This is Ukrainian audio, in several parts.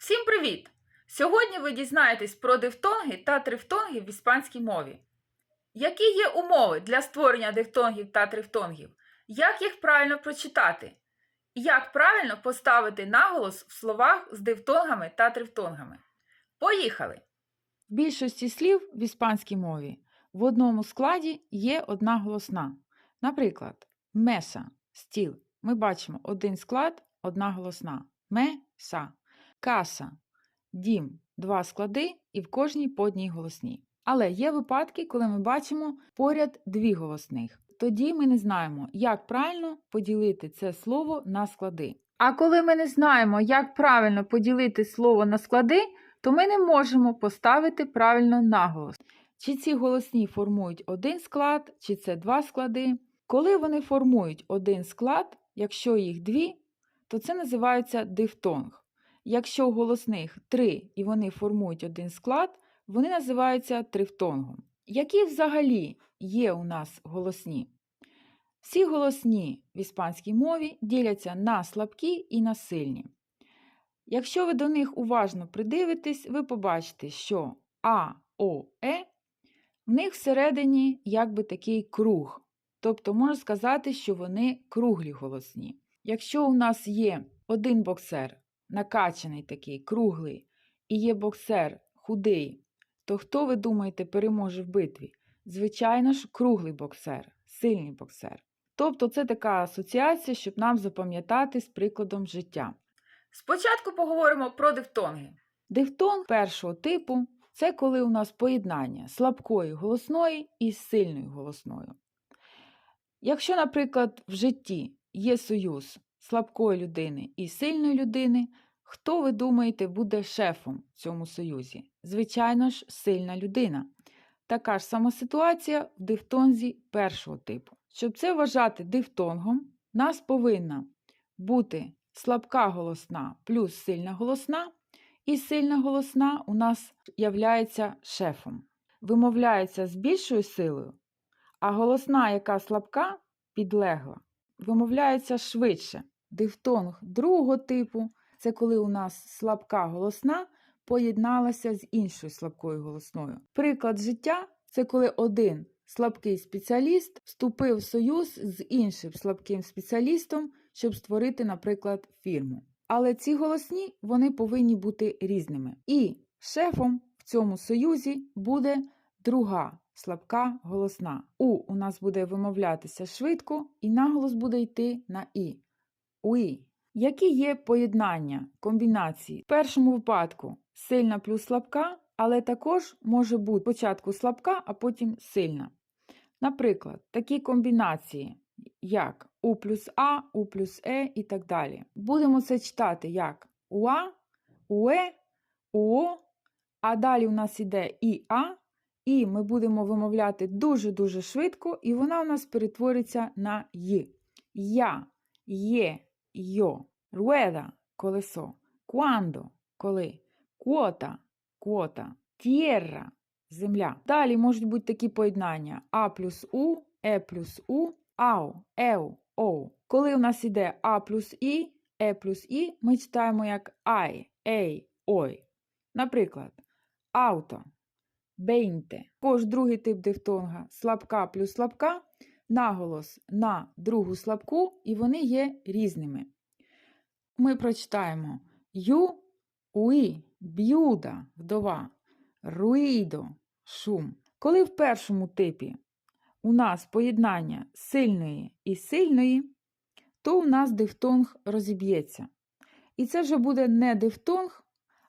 Всім привіт! Сьогодні ви дізнаєтесь про дифтонги та трифтонги в іспанській мові. Які є умови для створення дифтонгів та трифтонгів? Як їх правильно прочитати? Як правильно поставити наголос в словах з дифтонгами та трифтонгами? Поїхали! В більшості слів в іспанській мові в одному складі є одна голосна. Наприклад, меса стіл. Ми бачимо один склад, одна голосна. Меса. Каса дім, два склади і в кожній по одній голосній. Але є випадки, коли ми бачимо поряд дві голосних. Тоді ми не знаємо, як правильно поділити це слово на склади. А коли ми не знаємо, як правильно поділити слово на склади, то ми не можемо поставити правильно наголос. Чи ці голосні формують один склад, чи це два склади. Коли вони формують один склад, якщо їх дві, то це називається дифтонг. Якщо у голосних три і вони формують один склад, вони називаються трифтонгом. Які взагалі є у нас голосні? Всі голосні в іспанській мові діляться на слабкі і на сильні. Якщо ви до них уважно придивитесь, ви побачите, що А, О, Е в них всередині якби такий круг. Тобто можна сказати, що вони круглі голосні. Якщо у нас є один боксер, накачаний такий, круглий, і є боксер худий, то хто, ви думаєте, переможе в битві? Звичайно ж, круглий боксер, сильний боксер. Тобто це така асоціація, щоб нам запам'ятати з прикладом життя. Спочатку поговоримо про дифтонги. Дифтонг першого типу це коли у нас поєднання слабкої голосної і сильною голосною. Якщо, наприклад, в житті є союз слабкої людини і сильної людини, хто, ви думаєте, буде шефом в цьому союзі? Звичайно ж, сильна людина. Така ж сама ситуація в дифтонзі першого типу. Щоб це вважати дифтонгом, нас повинна бути слабка голосна плюс сильна голосна, і сильна голосна у нас являється шефом. Вимовляється з більшою силою, а голосна, яка слабка, підлегла, вимовляється швидше. Дифтонг другого типу це коли у нас слабка голосна поєдналася з іншою слабкою голосною. Приклад життя це коли один слабкий спеціаліст вступив в союз з іншим слабким спеціалістом, щоб створити, наприклад, фірму. Але ці голосні вони повинні бути різними. І шефом в цьому союзі буде друга слабка голосна. У у нас буде вимовлятися швидко, і наголос буде йти на І. Уї. Які є поєднання, комбінації? В першому випадку сильна плюс слабка, але також може бути спочатку слабка, а потім сильна. Наприклад, такі комбінації, як У плюс А, У плюс Е і так далі. Будемо це читати як УА, УЕ, УО, а далі у нас іде і А, і ми будемо вимовляти дуже-дуже швидко, і вона у нас перетвориться на Й. Я, Є, Йо, руеда колесо, куандо коли, квота, квота, тєрра земля. Далі можуть бути такі поєднання А плюс У, Е плюс У, ау, еу, оу. Коли у нас іде А плюс І, Е плюс І, ми читаємо як ай, ей, ой. Наприклад, ауто, бейнте. Також другий тип дифтонга слабка плюс слабка, наголос на другу слабку, і вони є різними. Ми прочитаємо ю, уї, б'юда, вдова, руїдо, шум. Коли в першому типі у нас поєднання сильної і сильної, то у нас дифтонг розіб'ється. І це вже буде не дифтонг,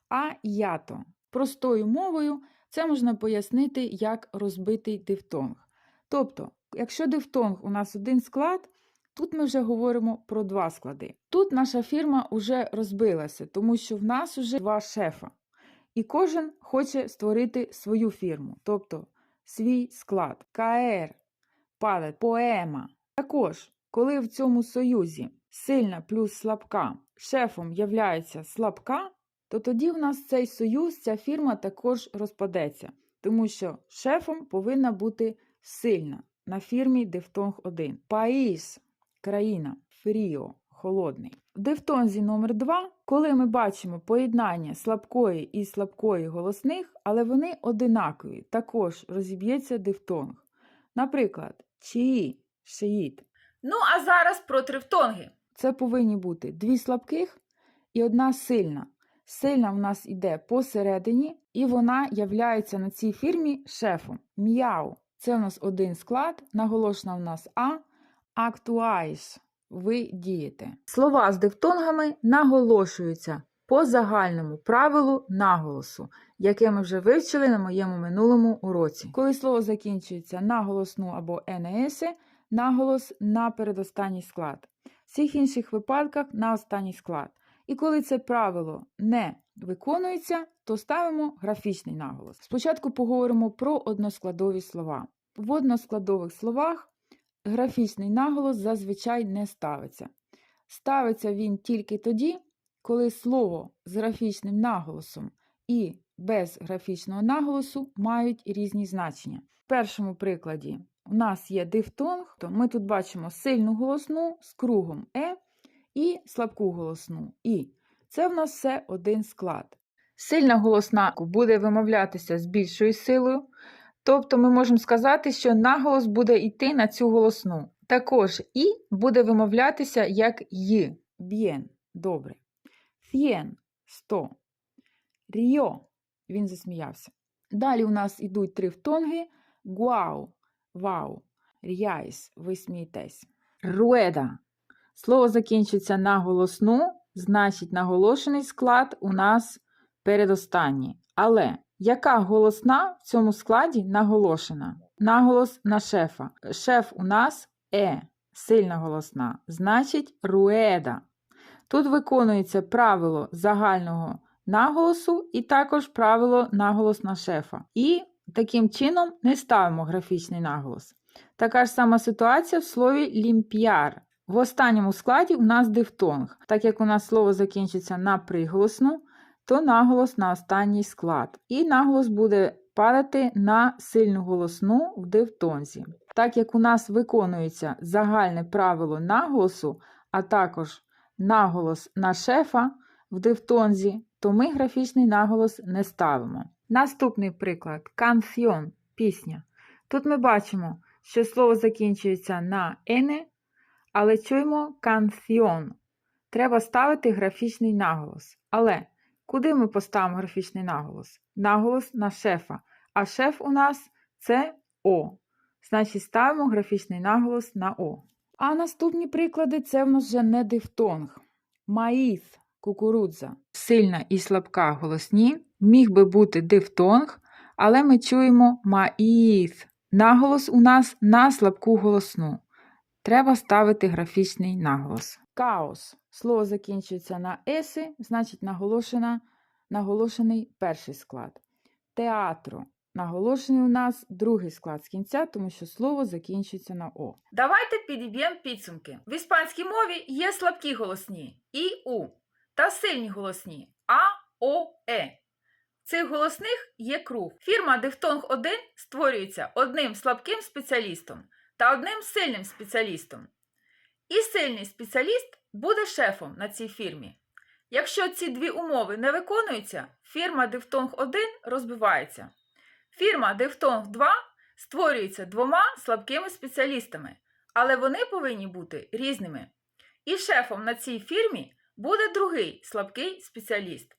а ято. Простою мовою це можна пояснити як розбитий дифтонг. Тобто, якщо дифтонг у нас один склад, тут ми вже говоримо про два склади. Тут наша фірма вже розбилася, тому що в нас вже два шефа. І кожен хоче створити свою фірму, тобто свій склад. КР, палет, поема. Також, коли в цьому союзі сильна плюс слабка, шефом являється слабка, то тоді в нас цей союз, ця фірма також розпадеться, тому що шефом повинна бути сильна на фірмі Дифтонг 1. Паїс країна, фріо холодний. В дифтонзі номер 2 коли ми бачимо поєднання слабкої і слабкої голосних, але вони одинакові, також розіб'ється дифтонг. Наприклад, чиї, шиїт. Ну а зараз про трифтонги. Це повинні бути дві слабких і одна сильна. Сильна в нас іде посередині, і вона являється на цій фірмі шефом. М'яу. Це в нас один склад, наголошена в нас А, актуаїш. Ви дієте. Слова з дифтонгами наголошуються по загальному правилу наголосу, яке ми вже вивчили на моєму минулому уроці. Коли слово закінчується на голосну або НС, наголос на передостанній склад. В всіх інших випадках на останній склад. І коли це правило не виконується, то ставимо графічний наголос. Спочатку поговоримо про односкладові слова. В односкладових словах графічний наголос зазвичай не ставиться. Ставиться він тільки тоді, коли слово з графічним наголосом і без графічного наголосу мають різні значення. В першому прикладі у нас є дифтонг, то ми тут бачимо сильну голосну з кругом е і слабку голосну і. Це в нас все один склад. Сильна голосна буде вимовлятися з більшою силою, тобто ми можемо сказати, що наголос буде йти на цю голосну. Також і буде вимовлятися як й. Bien. Добре. Ф'єн 100. Ріо. Він засміявся. Далі у нас ідуть трифтонги. Гуау. Вау. Ряйс. Ви смієтесь. Руеда. Слово закінчується на голосну, значить наголошений склад у нас передостанній. Але яка голосна в цьому складі наголошена? Наголос на шефа. Шеф у нас е, сильна голосна, значить руеда. Тут виконується правило загального наголосу і також правило наголос на шефа. І таким чином не ставимо графічний наголос. Така ж сама ситуація в слові лімпіар. В останньому складі у нас дифтонг. Так як у нас слово закінчиться на приголосну, то наголос на останній склад. І наголос буде падати на сильну голосну в дифтонзі. Так як у нас виконується загальне правило наголосу, а також наголос на шефа в дифтонзі, то ми графічний наголос не ставимо. Наступний приклад канфьон пісня. Тут ми бачимо, що слово закінчується на ене, але чуємо канфьон. Треба ставити графічний наголос. Але куди ми поставимо графічний наголос? Наголос на шефа. А шеф у нас це О. Значить, ставимо графічний наголос на О. А наступні приклади це в нас вже не дифтонг. Маїс, кукурудза. Сильна і слабка голосні. Міг би бути дифтонг, але ми чуємо маїс. Наголос у нас на слабку голосну. Треба ставити графічний наголос. Каос. Слово закінчується на еси, значить наголошена, наголошений перший склад. Театро. Наголошений у нас другий склад з кінця, тому що слово закінчується на О. Давайте підіб'ємо підсумки. В іспанській мові є слабкі голосні і у та сильні голосні а, о, е. Цих голосних є круг. Фірма Дифтонг 1 створюється одним слабким спеціалістом та одним сильним спеціалістом. І сильний спеціаліст буде шефом на цій фірмі. Якщо ці дві умови не виконуються, фірма Дифтонг 1 розбивається. Фірма Дифтонг 2 створюється двома слабкими спеціалістами, але вони повинні бути різними. І шефом на цій фірмі буде другий слабкий спеціаліст.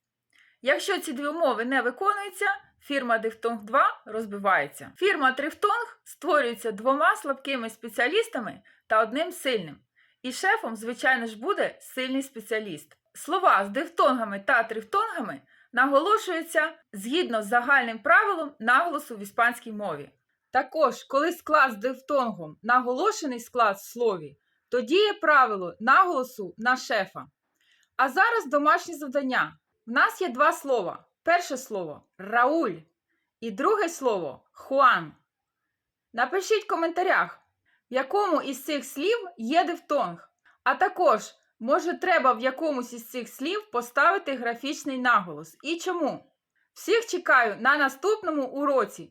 Якщо ці дві умови не виконуються, фірма Дифтонг 2 розбивається. Фірма Трифтонг створюється двома слабкими спеціалістами та одним сильним. І шефом, звичайно ж, буде сильний спеціаліст. Слова з дифтонгами та трифтонгами наголошуються згідно з загальним правилом наголосу в іспанській мові. Також, коли склад з дифтонгом наголошений склад в слові, то діє правило наголосу на шефа. А зараз домашнє завдання. У нас є два слова. Перше слово Рауль і друге слово Хуан. Напишіть в коментарях, в якому із цих слів є дифтонг. А також, може, треба в якомусь із цих слів поставити графічний наголос. І чому? Всіх чекаю на наступному уроці.